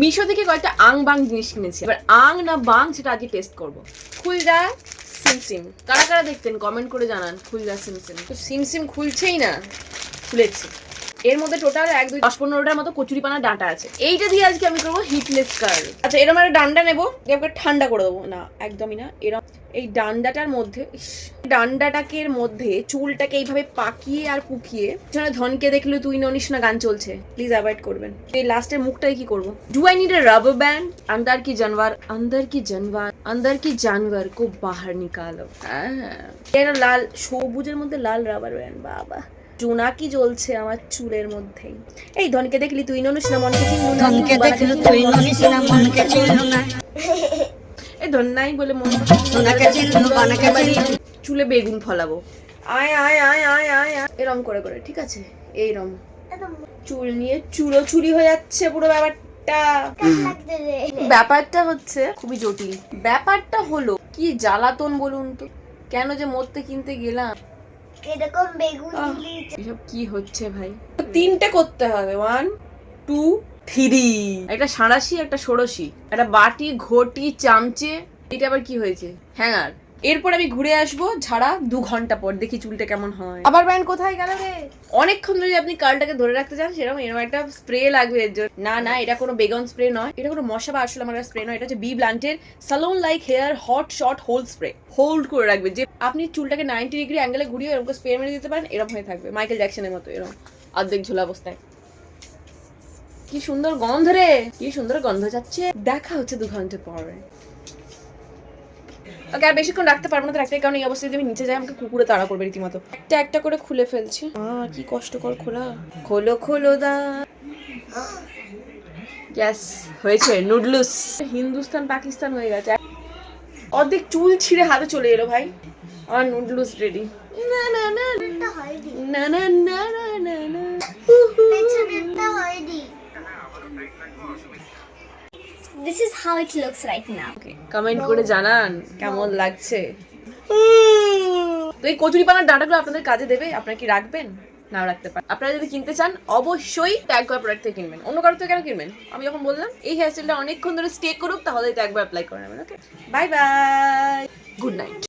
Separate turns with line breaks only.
মিশো থেকে কয়েকটা আং বাং জিনিস কিনেছি। এবার আং না বাং সেটা আজকে টেস্ট করব। খুলদা সিমসিম। কারা কারা দেখতেন? কমেন্ট করে জানান। খুলদা সিমসিম। তো সিমসিম খুলছেই না। খুলেছি। এর মধ্যে টোটাল এক, দুই, দশ, পনেরোটার মতো কচুরিপানা ডাঁটা আছে। এইটা দিয়ে আজকে আমি করব হিটলেস কার আচ্ছা এরম একটা ডান্ডা নেব, দিয়ে ঠান্ডা করে দেবো। না, একদমই না, এরম। এই ডান্ডাটার মধ্যে ডান্ডাটাকে এর মধ্যে চুলটাকে এইভাবে পাকিয়ে আর পুকিয়ে পিছনে ধনকে দেখলে তুই ননিস না, গান চলছে। প্লিজ অ্যাভয়েড করবেন। এই লাস্টের মুখটাই কি করব? Do I need a rubber band আন্দার কি জানওয়ার আন্দার কি জানওয়ার আন্দার কি জানওয়ার কো বাহার নিকালো হ্যাঁ। লাল, সবুজের মধ্যে লাল রাবার ব্যান্ড বাবা। জোনাকি জ্বলছে আমার চুলের মধ্যেই। এই ধনকে দেখলি তুই ননুস না মনকে চিনলু না
ধনকে দেখল তুই ননিস না মনকে চিনল না
এই ধন নাই বলে মন
সোনাকে চিনলু বানাকে চিনলু
চুলে বেগুন ফলাবো। আয় আয় আয় আয় আয় আয়। এরম করে করে ঠিক আছে? এইরম চুল নিয়ে চুলো চুরি হয়ে যাচ্ছে পুরো ব্যাপারটা। ব্যাপারটা হচ্ছে খুবই জটিল। ব্যাপারটা হলো কি জ্বালাতন বলুন তো? কেন যে মরতে কিনতে গেলাম?
এরকম বেগুন দিলি
এসব কি হচ্ছে ভাই? তিনটে করতে হবে। ওয়ান টু থ্রি একটা সাঁড়াশি একটা ষোড়শি। একটা বাটি ঘটি চামচে। এটা আবার কি হয়েছে? হ্যাঙ্গার। এরপর আমি ঘুরে আসব ঝাড়া দু ঘণ্টা পর দেখি চুলটা কেমন হয়। আবার ব্যান্ড কোথায় গেল রে? অনেকক্ষণ যদি আপনি কালটাকে ধরে রাখতে চান সেরকম এরকম একটা স্প্রে লাগবে এর জন্য। না না এটা কোনো বেগন স্প্রে নয় এটা কোনো মশা বা আসলে আমার স্প্রে নয় এটা হচ্ছে B ব্লান্টের salon like hair hot shot hold spray hold করে রাখবে যে আপনি চুলটাকে নাইনটি ডিগ্রি অ্যাঙ্গেলে ঘুরিয়ে এরকম স্প্রে মেরে দিতে পারেন এরকম হয়ে থাকবে। মাইকেল জ্যাকসনের মতো এরকম অর্ধেক ঝোলা অবস্থায়। কি সুন্দর গন্ধ রে কি সুন্দর গন্ধ যাচ্ছে। দেখা হচ্ছে দু ঘণ্টা পরে। ওকে আর বেশিক্ষণ রাখতে পারব না তো রাখতে কারণ এই অবস্থায় যদি আমি নিচে যাই আমাকে কুকুরে তাড়া করবে রীতিমতো। একটা একটা করে খুলে ফেলছি। আহ কি কষ্টকর খোলা। খোলো খোলো দা। গ্যাস হয়েছে নুডলস। হিন্দুস্তান পাকিস্তান হয়ে গেছে। অর্ধেক চুল ছিঁড়ে হাতে চলে এলো ভাই। আমার নুডলস রেডি না না না না না না না না না।
পেছনেরটা is This is how it looks right now.
Comment করে জানান কেমন লাগছে। তো এই কচুরিপানার ডাঁটাগুলো আপনাদের কাজে দেবে, আপনারা কি রাখবেন? নাও রাখতে পারেন। আপনারা যদি কিনতে চান, অবশ্যই ট্যাগ করা প্রোডাক্ট থেকে কিনবেন। অন্য কারও থেকে কেন কিনবেন? আমি যখন বললাম, এই হেয়ার স্টাইলটা অনেকক্ষণ ধরে স্টে করুক, তাহলে ট্যাগ অ্যাপ্লাই করে নেবেন okay bye bye good night